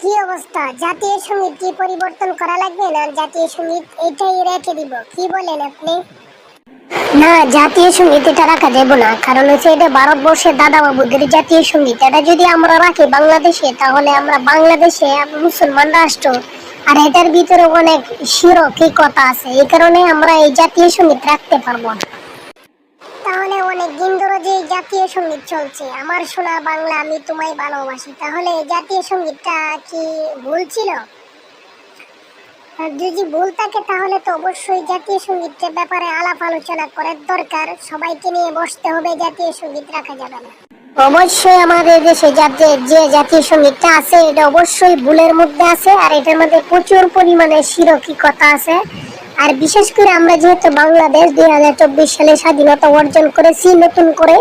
কি অবস্থা? জাতীয় সংগীত কি পরিবর্তন করা লাগবে না জাতীয় সংগীত এটাই রেখে দিব? কি বলেন আপনি? না জাতীয় সংগীত এটা রাখা যাবে না। কারণ হচ্ছে এটা ভারতবর্ষের দাদা বাবুদের জাতীয় সংগীত। এটা যদি আমরা রাখি বাংলাদেশে তাহলে আমরা বাংলাদেশে মুসলমান রাষ্ট্র আর এটার ভিতরে অনেক শিরকীকতা আছে। এই কারণে আমরা এই জাতীয় সংগীত রাখতে পারব না। তাহলে অনেক দিন ধরে জাতীয় সংগীত চলছে। আমার সোনার বাংলা আমি তোমায় ভালোবাসি। তাহলে জাতীয় সঙ্গীতটা কি ভুল ছিল? যদি ভুল থাকে তাহলে তো অবশ্যই জাতীয় সঙ্গীতের ব্যাপারে আলাপ আলোচনা করার দরকার। সবাইকে নিয়ে বসতে হবে, জাতীয় সংগীত রাখা যাবে না। অবশ্যই আমাদের দেশে জাতীয় যে জাতীয় সঙ্গীতটা আছে, এটা অবশ্যই ভুলের মধ্যে আছে, আর এটার মধ্যে প্রচুর পরিমাণে শিরকি কথা আছে। আর বিশেষ করে আমরা যেহেতু বাংলাদেশ দুই হাজার চব্বিশ সালে স্বাধীনতা অর্জন করেছি নতুন করে,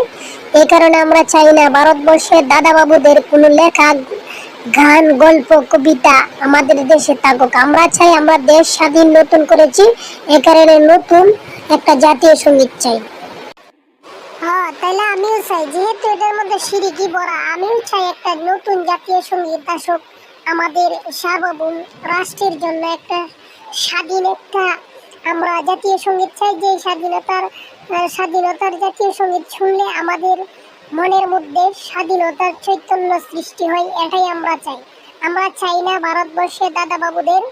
এই কারণে আমরা চাই না ভারতবর্ষের দাদা বাবুদের কোনো লেখা গান, গল্প, কবিতা আমাদের দেশে থাকুক। আমরা চাই আমরা দেশ স্বাধীন নতুন করেছি এই কারণে নতুন একটা জাতীয় সংগীত চাই। হ্যাঁ তাহলে আমিও চাই। যেহেতু এটার মধ্যে সিঁড়ি বড়া আমিও চাই একটা নতুন জাতীয় সংগীত আসুক। আমাদের সার্বভৌম রাষ্ট্রের জন্য একটা স্বাধীন একটা আমরা জাতীয় সংগীত চাই যে স্বাধীনতার স্বাধীনতার জাতীয় সংগীত শুনলে আমাদের মনের মধ্যে স্বাধীনতার চৈতন্য সৃষ্টি হয়, এটাই আমরা চাই। আমরা চাই না ভারতবর্ষে দাদা বাবুদের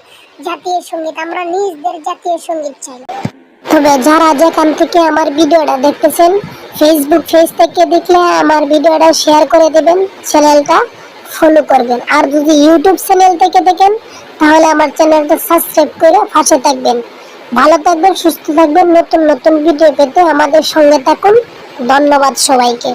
জাতীয় সংগীত, আমরা নিজদের জাতীয় সংগীত চাই। তবে যারা যেখান থেকে আমার ভিডিওটা দেখতেছেন ফেসবুক পেজ থেকে দেখলে আমার ভিডিওটা শেয়ার করে দেবেন চ্যানেলটা ফলো করবেন। আর যদি ইউটিউব চ্যানেল থেকে দেখেন, তাহলে আমার চ্যানেলটা সাবস্ক্রাইব করে পাশে থাকবেন। ভালো থাকবেন সুস্থ থাকবেন নতুন নতুন ভিডিও পেতে আমাদের সঙ্গে থাকুন। ধন্যবাদ সবাইকে।